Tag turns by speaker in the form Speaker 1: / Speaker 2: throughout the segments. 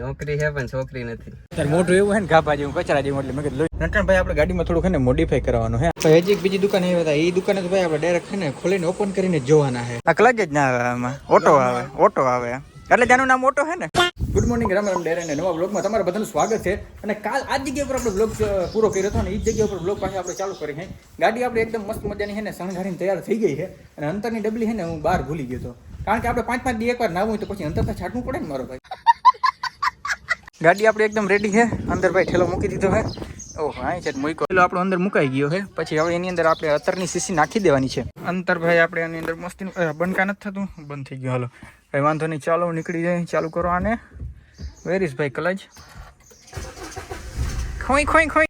Speaker 1: નોકરી છે પણ છોકરી નથી.
Speaker 2: ત્યારે મોટું એવું હે ને ગાભા જેવું કચરા જેવું એટલે મેં કીધું નટણભાઈ આપણે ગાડીમાં થોડું ને મોડિફાઈ કરવાનું હે. તો હજી એક બીજી દુકાન એવી હતા એ દુકાને તો ભાઈ આપણે ડાયરેક્ટ છે ને ખોલીને ઓપન કરીને જોવાના હે. આ કલાક જ ના આવે આમાં. ઓટો આવે ઓટો આવે. એટલે જાનું નામ ઓટો હે ને? ગુડ મોર્નિંગ રામ રામ ડેરે ને નવા બ્લોગમાં તમારું બધાનું સ્વાગત છે. અને કાલ આ જગ્યા પર આપણે બ્લોગ પૂરો કર્યો હતો અને એ જ જગ્યા પર બ્લોગ પાસે આપણે ચાલુ કરી છે ગાડી આપણે એકદમ મસ્ત મજાની છે ને શણગારીને તૈયાર થઈ ગઈ છે અને અંતરની ડબલી છે ને હું બહાર ભૂલી ગયો હતો. કારણ કે આપણે પાંચ પાંચ દી એકવાર નાવું હોય તો પછી અંતર છાટવું છાંટવું પડે ને મારો ભાઈ. ગાડી આપણી એકદમ રેડી છે. અંદર ભાઈ ઠેલો મૂકી દીધો છે. ઓહ હા છે મૂક્યો. ઠેલો આપણો અંદર મુકાઈ ગયો છે. પછી હવે એની અંદર આપણે અત્તરની સીસી નાખી દેવાની છે. અંતર ભાઈ આપણે એની અંદર મસ્તી બંધકા નથી થતું. બંધ થઈ ગયું, હાલો. ભાઈ વાંધો નહીં, ચાલો, નીકળી જાય, ચાલુ કરો આને. વેર ઇઝ ભાઈ કલજ? ખોઈ ખોઈ ખોઈ.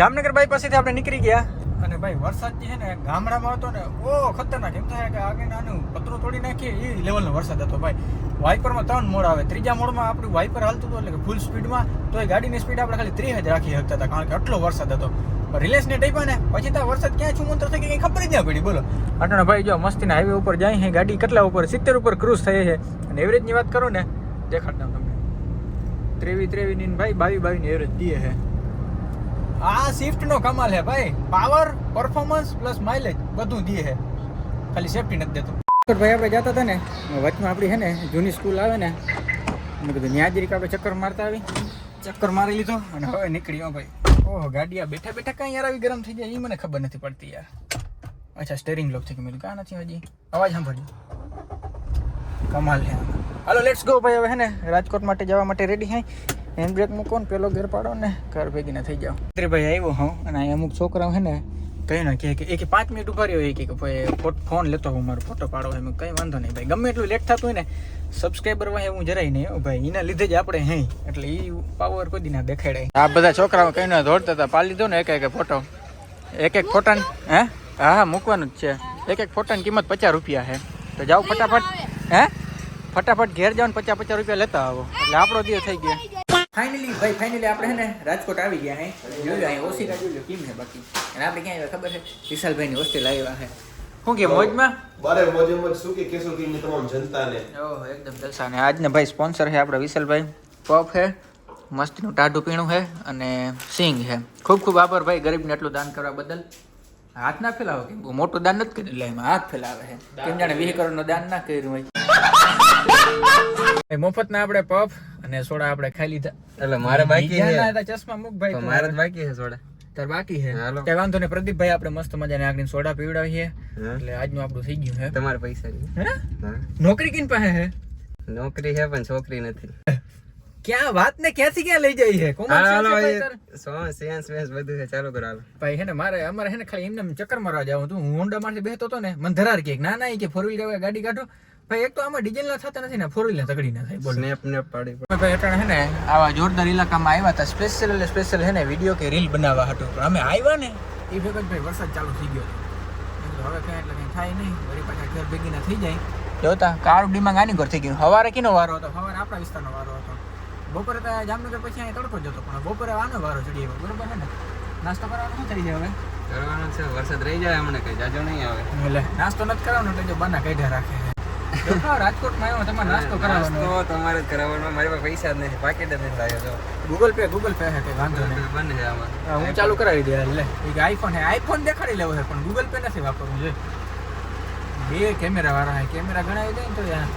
Speaker 2: જામનગર ભાઈ પાસેથી આપણે નીકળી ગયા. અને ભાઈ વરસાદ જે છે ને, ગામડામાં હતો ને ઓ ખતરનાક. એમ થાય કે આગળ નાનું પતરું તોડી નાખીએ એ લેવલનો વરસાદ હતો ભાઈ. વાઇપરમાં ત્રણ મોડ આવે. ત્રીજા મોડમાં આપણું વાઇપર હાલતું હતું એટલે કે ફૂલ સ્પીડમાં તો એ ગાડીની સ્પીડ આપણે ખાલી ત્રીસ જ રાખી શકતા હતા કારણ કે આટલો વરસાદ હતો. રિલેશને ટાઈપા ને પછી તો આ વરસાદ ક્યાં છુમંતર થઈ ગઈ ખબર જ ના પડી. બોલો. અટણ ભાઈ જો મસ્તીના હાઈવે ઉપર જાય છે ગાડી કેટલા ઉપર? સિત્તેર ઉપર ક્રૂઝ થઈ છે અને એવરેજની વાત કરું ને દેખાડ દઉં તમને. ત્રેવી ત્રેવી ની ભાઈ બાવી બાવી ની એવરેજ દીએ છે આ સ્વિફ્ટ નો કમાલ છે ભાઈ. પાવર પરફોર્મન્સ પ્લસ માઇલેજ બધું દીએ છે ખાલી સેફટી નથી દેતો. ભાઈ આપણે જતા હતા ને વચમાં આપણી છે ને, જૂની સ્કૂલ આવે ને મેં કીધું ત્યાં જરીક આપણે ચક્કર મારતા આવી. ચક્કર મારી લીધો અને હવે નીકળ્યો ભાઈ. ઓહો ગાડી આ બેઠા બેઠા કાંઈ યાર આવી ગરમ થઈ જાય એ મને ખબર નથી પડતી યાર. અચ્છા સ્ટેરિંગ લોક થઈ ગયું મેં કાં નથી હજી? અવાજ સાંભળજો. કમાલ છે હાલો લેટ્સ ગો ભાઈ, હવે હે ને, રાજકોટ માટે જવા માટે રેડી હે. હેન્ડ બ્રેક મૂકો ને, પેલો ગેર પાડો ને, ઘર ભેગી ના થઈ અરે ભાઈ આવ્યો હું, અને અહીંયા અમુક છોકરાઓ છે ને કઈ ના કે એક પાંચ મિનિટ ઊભા રહ્યો એ કે ભાઈ ફોન લેતો હું મારો ફોટો પાડો એમ, કઈ વાંધો નહીં ભાઈ. ગમે એટલું લેટ થતું હોય ને સબસ્ક્રાઈબર હોય હું જરાય નહીં ભાઈ. એના લીધે જ આપણે હે, એટલે એ પાવર કોઈ ના દેખાડાય. આ બધા છોકરાઓ કઈ ના દોડતા હતા, પાડી લીધો ને એક એક ફોટો. એક એક ફોટા હે? હા હા, મૂકવાનું જ છે. એક એક ફોટાની કિંમત પચાસ રૂપિયા છે તો જાઓ ફટાફટ. હે? ફટાફટ ઘેર જાઓ ને પચાસ પચાસ રૂપિયા લેતા આવો. એટલે આપણો દિવસ થઈ ગયો. ફાઇનલી ભાઈ ફાઇનલી આપણે ને રાજકોટ આવી ગયા હે. જોયું અહીં જોઈ કેમ છે બાકી? અને આપણે ક્યાં આવ્યા ખબર છે વિશાલભાઈની હોસ્ટેલ આવ્યા હે. શું કે મોજમાં?
Speaker 3: બારે મોજે મોજ શું કે કેશો ની તમામ જનતાને.
Speaker 2: ઓહ એકદમ જલસા. ને આજના ભાઈ સ્પોન્સર છે આપણા વિશાલભાઈ. પફ છે મસ્તીનું ટાઢું પીણું હે અને સિંગ છે ખૂબ ખૂબ આભાર ભાઈ ગરીબને એટલું દાન કરવા બદલ. હાથ ના ફેલાવો કે? મોટું દાન નથી કર્યું. એટલે એમાં હાથ ફેલાવે છે કેમ જાણે વીસ કરોડનું દાન ના કર્યું હોય. મફત ના આપણે પફ અને સોડા આપણે ખાઈ લીધા.
Speaker 1: એટલે મારે બાકી છે.
Speaker 2: ચશ્મા મુક ભાઈ
Speaker 1: મારે બાકી છે સોડા.
Speaker 2: તાર બાકી છે. કઈ વાંધો નહીં પ્રદીપભાઈ આપણે મસ્ત મજાની આગળ સોડા પીવડાવીએ. એટલે આજનું આપણું થઈ ગયું છે.
Speaker 1: તમારે પૈસા
Speaker 2: હે? નોકરી કિન પાસે હે
Speaker 1: નોકરી છે પણ છોકરી નથી.
Speaker 2: ક્યાં વાત ને ક્યાંથી ક્યાં લઈ જાય છે? કોમર્સ
Speaker 1: હાલો,
Speaker 2: છે ભાઈ
Speaker 1: એ સો વેન્સ બધું છે. ચાલુ કરો હાલો.
Speaker 2: ભાઈ હે ને મારે અમારે હે ને ખાલી એમને ચક્કર મારવા જાવ તું હું હોન્ડા માંથી બેસતો હતો ને મને ધરાર કે ના ના કે ફોર વ્હીલ ગાડી કાઢો. ભાઈ એક તો આમાં ડીઝલ ના થતા નથી ને ફોર વ્હીલર તગડી ના થાય બોલ.
Speaker 1: સ્નેપ ને પાડી
Speaker 2: ભાઈ અટાણે હે ને આવા જોરદાર ઇલાકામાં આવ્યા હતા સ્પેશિયલ એટલે સ્પેશિયલ હે ને વીડિયો કે રીલ બનાવવા હતું પણ અમે આવ્યા ને એ ભેગો ભાઈ વરસાદ ચાલુ થઈ ગયો હવે કઈ એટલે કઈ થાય નહીં વળી પાછા ઘર ભેગી ના થઈ જાય. જોતા કાર ડિમાંગ ગાની ઘર થઈ ગયું. સવારે કિનો વારો હતો? સવારે આપણા વિસ્તારનો વારો હતો. બપોરે તો જામનગર પછી અહીંયા તડકો જ હતો પણ બપોરે આનો વારો ચડી આવ્યો બરોબર હે ને? નાસ્તો કરવાનો શું થઈ જાય હવે?
Speaker 1: કરવાનો છે વરસાદ રહી જાય અમને કઈ જાજો નહીં આવે.
Speaker 2: એટલે નાસ્તો નથી કરવાનો એટલે જો બાના કાઢ્યા રાખે. રાજકોટમાં આવ્યો તમારે નાસ્તો કરાવવાનો.
Speaker 1: તમારે જ કરાવવાનો મારી પાસે પૈસા જ નથી પાકેટ જ નથી લાગ્યો તો
Speaker 2: ગૂગલ પે ગૂગલ પે હે વાંધો નહીં.
Speaker 1: બંધ છે આમાં.
Speaker 2: હું ચાલુ કરાવી દે લે. એક આઈફોન હે આઈફોન દેખાડી લેવો છે પણ ગૂગલ પે નથી વાપરવું જોઈએ બે કેમેરા વાળા હે કેમેરા ગણાવી દે ને તો યાર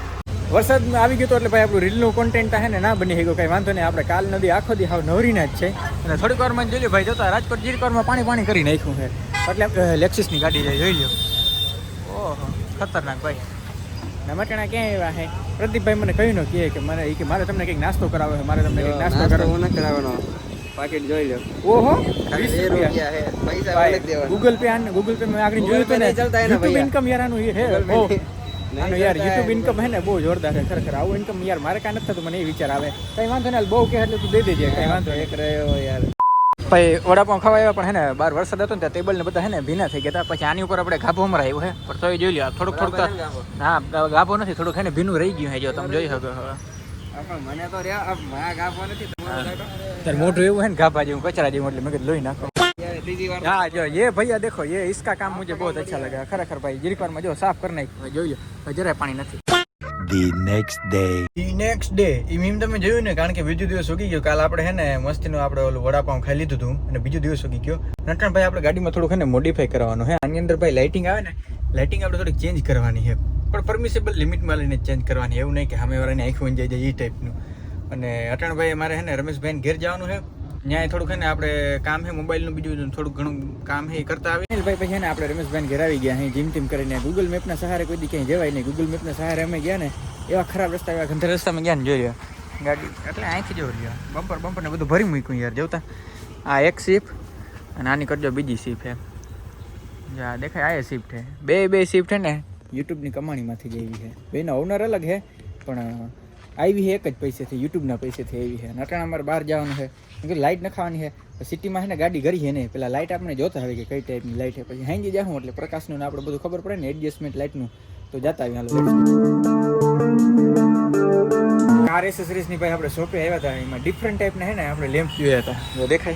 Speaker 2: વરસાદ આવી ગયો તો એટલે ભાઈ આપણું રીલનું કોન્ટેન્ટ હે ને ના બની ગયો કઈ વાંધો નહીં. આપણે કાલ નદી આખો દી હાવ નવરીના જ છે. અને થોડીક વારમાં જોઈ લ્યો ભાઈ જોતા રાજકોટ જીરકોરમાં પાણી પાણી કરી નાખ્યું છે એટલે લેક્સિસની ગાડી જોઈ લ્યો. ઓહો ખતરનાક ભાઈ. નમટણા ક્યાં એવા હે? પ્રદીપભાઈ મને કહ્યું ન કહે કે મને કે મારે તમને કંઈક નાસ્તો કરાવો છે મારે તમને કંઈક નાસ્તો કરાવો
Speaker 1: હું કરાવવાનો. પાકેટ જોઈ લો
Speaker 2: ઓહો
Speaker 1: બે રૂપિયા. છે પૈસા મને
Speaker 2: ગૂગલ પે આને ગૂગલ પે મેં આગળ જોયું તો ને
Speaker 1: ભૈયા.
Speaker 2: ઇન્કમ યાર. આનું હે આનું યાર
Speaker 1: યુટ્યુબ
Speaker 2: ઇન્કમ હે ને બહુ જોરદાર છે ખરેખર. આવું ઇન્કમ યાર મારે કાંઈ નથી થતું મને એ વિચાર આવે. કઈ વાંધો નહીં બહુ કે એટલે તું દઈ દેજે કઈ વાંધો
Speaker 1: એક રહ્યો યાર.
Speaker 2: પછી વડાપાઉં ખાવા આવ્યા પણ હે ને બાર વરસાદ હતો ને ત્યાં ટેબલ ને બધા હે ને ભીના થઈ ગયા પછી આની ઉપર આપણે ગાભો મરાયું હે. પણ તોય જોઈ લો થોડુંક થોડુંક હા ગાભો નથી થોડુંક હે ને ભીનું રહી ગયું હે જો તમે જોઈ શકો તારે મોટું એવું હે ને ગાભા જેવું કચરા જેવું એટલે મેં કીધું નાખો. હા જો એ ભૈયા દેખો એ ઇસકા કામ મુજબ બહુ અચ્છા લગા. ખરેખર ભાઈ જીરીકવારમાં જો સાફ કરી નાખ. જોઈ જરાય પાણી નથી.
Speaker 4: The next day
Speaker 2: the next day A meme તમે જોયું ને? કારણ કે બીજો દિવસ ઉગી ગયો. કાલ આપણે હે ને મસ્તીનો આપણે ઓલું વડાપાઉં ખાઈ લીધું હતું અને બીજો દિવસ ઉગી ગયો. નટણભાઈ આપણે ગાડીમાં થોડુંક હે ને મોડિફાઈ કરવાનું હે. આની અંદર ભાઈ લાઇટિંગ આવે ને લાઇટિંગ આપણે થોડીક ચેન્જ કરવાની છે પણ પરમિસેબલ લિમિટમાં લઈને ચેન્જ કરવાની. એવું નહીં કે સામેવાળાની આંખ વંજાઈ જાય એ ટાઈપનું અને અટણભાઈ મારે હે ને રમેશભાઈને ઘેર જવાનું છે ત્યાં થોડુંક હે ને આપણે કામ છે, મોબાઈલનું બીજું થોડુંક ઘણું કામ હે કરતા આવી ભાઈ પછી હે ને આપણે રમેશભાઈ ઘેર આવી ગયા, અહીં જીમ ટીમ કરીને ગૂગલ મેપના સહારે કોઈ દી ક્યાંય જવાય નહીં. ગૂગલ મેપના સહારે અમે ગયા ને, એવા ખરાબ રસ્તા, એવા ગંધર રસ્તામાં ગયા ને જોઈ ગાડી એટલે અહીંથી જો રહ્યો બમ્પર બમ્પર ને બધું ભરી મૂક્યું યાર, જોતા? આ એક સીપ અને આની કરજો બીજી સીપ હે જો દેખાય, આ સીપ છે. બે બે સીપ છે ને યુટ્યુબની કમાણીમાંથી જ એવી છે. બેના ઓનર અલગ છે, પણ આવી છે, એક જ પૈસેથી યુટ્યુબના પૈસેથી આવી છે. નટાણા અમારે બહાર જવાનું છે. કેમ કે લાઇટ નખાવાની છે. સિટીમાં છે ને ગાડી ઘરી છે નહીં પેલા લાઇટ આપણે જોતા હોય કે કઈ ટાઈપની લાઇટ છે. પછી હાંજી જાઉં એટલે પ્રકાશનું ને આપણે બધું ખબર પડે ને એડજસ્ટમેન્ટ લાઇટનું તો જતા આવી હાલો કાર એસેસરીઝની ભાઈ આપણે શોપે આવ્યા હતા, એમાં ડિફરન્ટ ટાઈપના છે ને આપણે લેમ્પ જોયા હતા. જો દેખાય.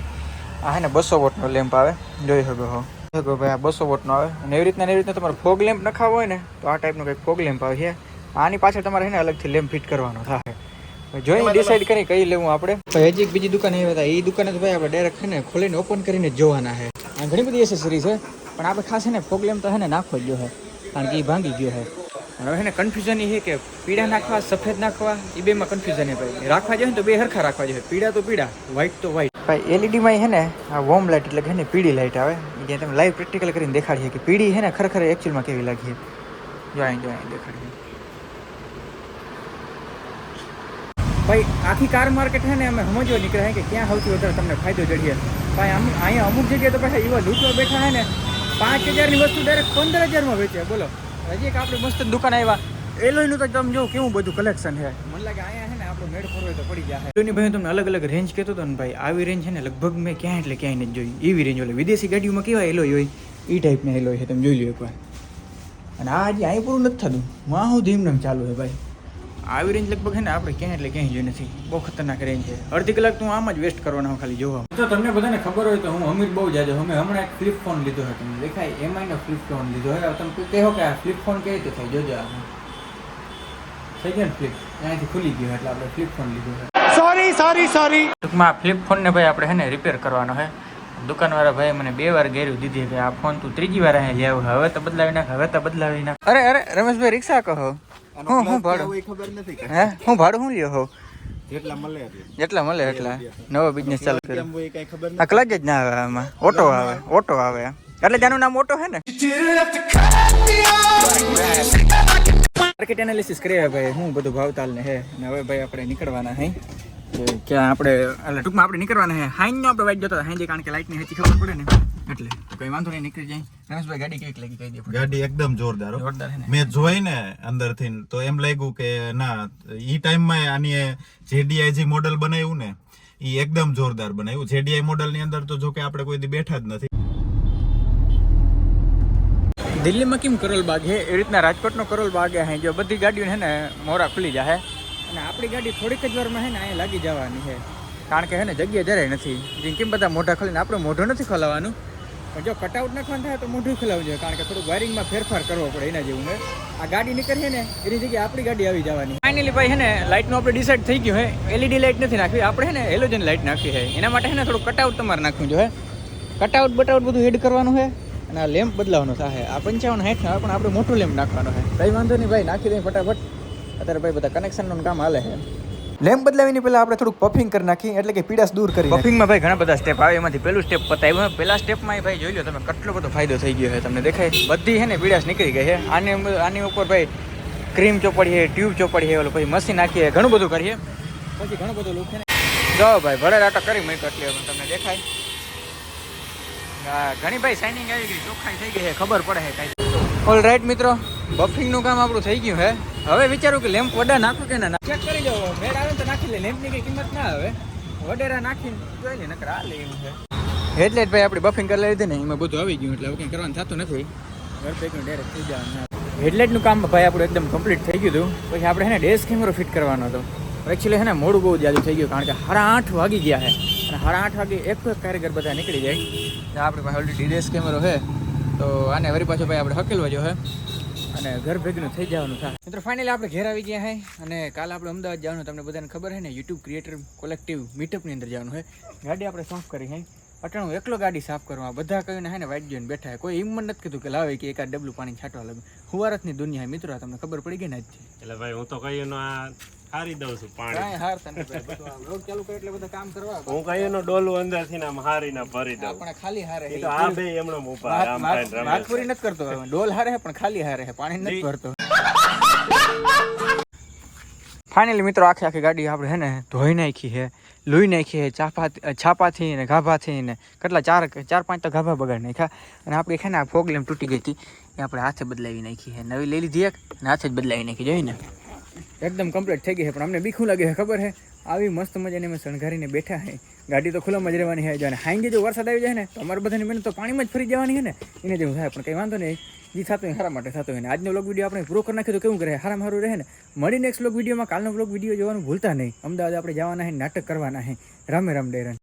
Speaker 2: આ છે ને બસો વોટનો લેમ્પ આવે. જોઈ શકો હો. શકો ભાઈ, આ બસો વોટનો આવે. અને એવી રીતના ને એવી રીતના તમારે ફોગ લેમ્પ નખાવો હોય ને, તો આ ટાઈપનો કંઈક ફોગ લેમ્પ આવે છે. આની પાછળ તમારે એને અલગથી લેમ્પ ફિટ કરવાનો થાય. જોઈ ડિસાઈડ કરી કઈ લેવું આપણે? હજી એક બીજી દુકાન આવી હતા એ દુકાને તો ભાઈ આપણે ડાયરેક્ટ છે ને ખોલીને ઓપન કરીને જ જોવાના છે. આ ઘણી બધી એસેસરી છે પણ આપણે ખાસ છે ને ફોગ લેમ્પ તો છે ને નાખવો જ છે કારણ કે એ ભાંગી ગયો છે. હવે છે ને કન્ફ્યુઝન એ છે કે પીળા નાખવા સફેદ નાખવા એ બેમાં કન્ફ્યુઝન એ ભાઈ. રાખવા જોઈએ ને તો બે હરખા રાખવા જોઈએ. પીળા તો પીળા વ્હાઈટ તો વ્હાઈટ ભાઈ એલઈડીમાં છે ને આ વોર્મ લાઇટ એટલે કે ને પીળી લાઇટ આવે. જ્યાં તમે લાઈવ પ્રેક્ટિકલ કરીને દેખાડીએ કે પીળી છે ને ખરેખર એકચ્યુઅલમાં કેવી લાગી જોઈ જોઈ દેખાડીએ. ભાઈ, આખી કાર માર્કેટ છે ને અમે સમજવા નીકળ્યા કે ક્યાં સૌથી વધારે તમને ફાયદો જડીએ ભાઈ, આમ, અહીંયા અમુક જગ્યાએ તો પાછા એવા લૂંટવા બેઠા હોય ને, પાંચ હજારની વસ્તુ ડાયરેક્ટ પંદર હજારમાં વેચે બોલો. હજી એક આપણે મસ્ત દુકાન આવ્યા. એલોયનું તો તમે જો કેવું બધું કલેક્શન છે. મને લાગે અહીંયા છે ને આપણો મેળ પૂરો તો પડી જાય. એલોયની ભાઈ તમને અલગ અલગ રેન્જ કહેતો હતો ને ભાઈ, આવી રેન્જ છે ને લગભગ મેં ક્યાં એટલે ક્યાંય નથી જોઈ. એવી રેન્જ હોય વિદેશી ગાડીઓમાં કેવા એલોય હોય? એ ટાઈપના એલોય છે, તમે જોઈ લો એકવાર. અને આ હજી અહીં પૂરું નથી થતું. હું ધીમ ચાલુ છે ભાઈ. આવી રેન્જ લગભગ ને આપણે ક્યાંય એટલે ક્યાંય જોઈ નથી. બહુ ખતરનાક રેન્જ છે. અડધી કલાક તો હું આમ જ વેસ્ટ કરવાનો ખાલી જોવા. તો તમને બધાને ખબર હોય તો હું અમીર બહુ જાજો અમે હમણાં એક ફ્લિપ ફોન લીધો હતો. તમને દેખાય એમઆઈ નો ફ્લિપ ફોન લીધો હોય. તમે કહો કે આ ફ્લિપ ફોન કઈ રીતે થાય? જોજો થઈ ગયો ને ફ્લિપ ત્યાંથી ખુલી ગયો એટલે આપણે ફ્લિપ ફોન લીધો છે.
Speaker 4: Sorry sorry sorry.
Speaker 2: ટૂંકમાં ફ્લિપ ફોનને ભાઈ આપણે હે ને રિપેર કરવાનો છે દુકાનવાળા ભાઈ મને બે વાર ગેર્યું દીધી કે આ ફોન તું ત્રીજી વાર અહીંયા લેવું હવે તો બદલાવી નાખ હવે તો બદલાવી નાખ. અરે અરે રમેશભાઈ રિક્ષા કહો. હું હું ભાડું?
Speaker 3: ખબર નથી
Speaker 2: હે? હું ભાડું શું લ્યો હો?
Speaker 3: જેટલા મળે
Speaker 2: જેટલા મળે એટલા. નવો બિઝનેસ ચાલુ કર્યો. આ જ ના આવે આમાં. ઓટો આવે ઓટો આવે. એટલે જાનું નામ ઓટો હે ને? માર્કેટ એનાલિસિસ કરીએ ભાઈ હું બધું ભાવતાલ ને હે. અને હવે ભાઈ આપણે નીકળવાના હે. કે આપણે એટલે ટૂંકમાં આપણે નીકળવાના છે હાઈન આપણે વાઈટ જતો હાઈન કારણ કે લાઇટની હજી ખબર પડે ને. એટલે કઈ વાંધો નહીં નીકળી જાય. રમેશભાઈ ગાડી કેવી લાગી? કહી દે
Speaker 5: ગાડી એકદમ જોરદાર
Speaker 2: જોરદાર
Speaker 5: મેં જોઈ ને અંદરથી તો એમ લાગ્યું કે ના ઈ ટાઈમમાં આની જેડીઆઈ મોડલ બનાવ્યું ને ઈ એકદમ જોરદાર બનાવ્યું. જેડીઆઈ મોડલની અંદર તો જો કે આપણે કોઈ દી બેઠા જ નથી.
Speaker 2: દિલ્હીમાં કેમ કરોલ બાગ છે એ રીતના રાજકોટનો કરોલ બાગ હે. જો બધી ગાડીઓ છે ને મોરા ખુલી જાય અને આપણી ગાડી થોડીક જ વારમાં છે ને અહીંયા લાગી જવાની છે કારણ કે હે ને જગ્યા જરાય નથી. જેમ કેમ બધા મોઢા ખોલીને આપણે મોઢું નથી ખોલાવાનું પણ જો કટઆઉટ નાખવાનું થાય તો મોઢું ખોલાવવું જોઈએ કારણ કે થોડુંક વાયરિંગમાં ફેરફાર કરવો પડે એના જેવું ને આ ગાડી નીકળીએ ને એની જગ્યાએ આપણી ગાડી આવી જવાની. ફાઇનલી ભાઈ હે ને લાઇટનું આપણે ડિસાઇડ થઈ ગયું હે. એલઈડી લાઇટ નથી નાખવી આપણે હે ને હેલોજન લાઇટ નાખવી છે એના માટે હે ને થોડું કટઆઉટ તમારે નાખવું જોઈએ કટઆઉટ બટઆઉટ બધું એડ કરવાનું છે અને આ લેમ્પ બદલાવાનો થાય. આ પંચાવન સાઠ પણ આપણે મોટું લેમ્પ નાખવાનો છે કઈ વાંધો નહીં ભાઈ નાખી દઈએ ફટાફટ. અત્યારે ભાઈ બધા કનેક્શનનું કામ હાલે છે. લેમ્પ બદલાવીને પહેલાં આપણે થોડુંક પફિંગ કરી નાખી એટલે કે પીડાસ દૂર કરી પફિંગમાં ભાઈ ઘણા બધા સ્ટેપ આવે એમાંથી પહેલું સ્ટેપ પતાવ્યું પહેલા સ્ટેપમાં ભાઈ જોઈ લો તમે કેટલો બધો ફાયદો થઈ ગયો છે તમને દેખાય બધી છે ને પીડાસ નીકળી ગઈ છે. આની આની ઉપર ભાઈ ક્રીમ ચોપડીએ ટ્યુબ ચોપડીએ ઓલું પછી મશીન નાખીએ ઘણું બધું કરીએ. પછી ઘણું બધું છે ને. જો ભાઈ ભલે રાટો કરી મેં એટલે તમને દેખાય. હા ઘણી ભાઈ શાઇનિંગ આવી ગઈ ચોખ્ખાઈ થઈ ગઈ છે ખબર પડે છે કાંઈ. ઓલ રાઈટ મિત્રો બફિંગનું કામ આપણું થઈ ગયું છે. હવે વિચારું કે લેમ્પ વડા નાખું કે ના ચેક કરી જાવ મેળ આવે તો નાખી લે. લેમ્પની કઈ કિંમત ના આવે. વડેરા નાખીને જોઈ લે નકર આ લે એવું છે. હેડલાઇટ ભાઈ આપણે બફિંગ કરી લીધી ને એમાં બધું આવી ગયું એટલે કંઈ કરવાનું થતું નથી. ઘર ભેગું ડાયરેક્ટ થઈ જવાનું હેડલાઇટનું કામ ભાઈ આપણું એકદમ કમ્પ્લીટ થઈ ગયું હતું. પછી આપણે હેને ને ડેશ કેમેરો ફિટ કરવાનો હતો. એકચ્યુઅલી હેને ને મોડું બહુ જાદુ થઈ ગયું કારણ કે સાડા આઠ વાગી ગયા છે. અને સાડા આઠ વાગે એક કારીગર બધા નીકળી જાય. તો આપણી પાસે ઓલરેડી ડેશ કેમેરો છે. તો આને વરી પાછો ભાઈ આપણે હકેલવા જો હે અને ઘર ભેગનું થઈ જવાનું થાય. મિત્રો ફાઇનલી આપણે ઘેર આવી ગયા હે અને કાલે આપણે અમદાવાદ જવાનું તમને બધાને ખબર છે ને યુટ્યુબ ક્રિએટર કોલેક્ટિવ મીટઅપની અંદર જવાનું હોય ગાડી આપણે સાફ કરી હે. અટાણું એકલો ગાડી સાફ કરવા બધા કહ્યું હે ને વાઇટ જોઈને બેઠા હે. કોઈ હિંમત નથી કીધું કે લાવે કે એકાદ ડબલું પાણી છાંટવા લાગે. હુવારતની દુનિયા મિત્રો તમને ખબર પડી ગઈ ને આજથી
Speaker 6: એટલે ભાઈ હું તો કહીએ આ હારી દઉં છું પાણી.
Speaker 2: કાંઈ હાર તને બધું ચાલુ કરે એટલે બધા કામ કરવા
Speaker 6: હું કઈ એનો ડોલું અંદરથી આમ હારીને ભરી દઉં.
Speaker 2: પણ ખાલી હારે
Speaker 6: તો આ બે એમનો
Speaker 2: મુપા
Speaker 6: આમ
Speaker 2: વાત- પૂરી નથી કરતો ડોલ હારે પણ ખાલી હારે પાણી નથી ભરતો. ફાઇનલી મિત્રો આખી આખી ગાડી આપણે હે ને ધોઈ નાખી હે લોહી નાખી હે ચાપા છાપાથી ને ગાભાથી ને કેટલા ચાર ચાર પાંચ તો ગાભા બગાડી નાખ્યા. અને આપણે છે ને આ ફોગલેમ તૂટી ગઈ હતી. એ આપણે હાથે બદલાવી નાખી હે. નવી લઈ લીધી એક અને હાથે જ બદલાવી નાખી જોઈ ને? એકદમ કમ્પ્લીટ થઈ ગઈ છે. પણ અમને બીખું લાગે છે ખબર છે? આવી મસ્ત મજાની અમે શણગારીને બેઠા છે. ગાડી તો ખુલ્લામાં જ રહેવાની છે. અને હાંગે જો વરસાદ આવી જાય ને, તો અમારા બધાની મહેનત તો પાણીમાં જ ફરી જવાની છે ને. એને જેવું થાય. પણ કંઈ વાંધો નહીં. જે થતું હોય સારા માટે થતું હોય ને. આજનો બ્લોગ વીડિયો આપણે પૂરો કરી નાખ્યો તો કેવું કરે? સારામાં સારું રહે ને. મળી નેક્સ્ટ બ્લોગ વિડીયોમાં કાલનો બ્લોગ વીડિયો જોવાનું ભૂલતા નહીં. અમદાવાદ આપણે જવાના છે નાટક કરવાના છે. રામે રામ ડેરન.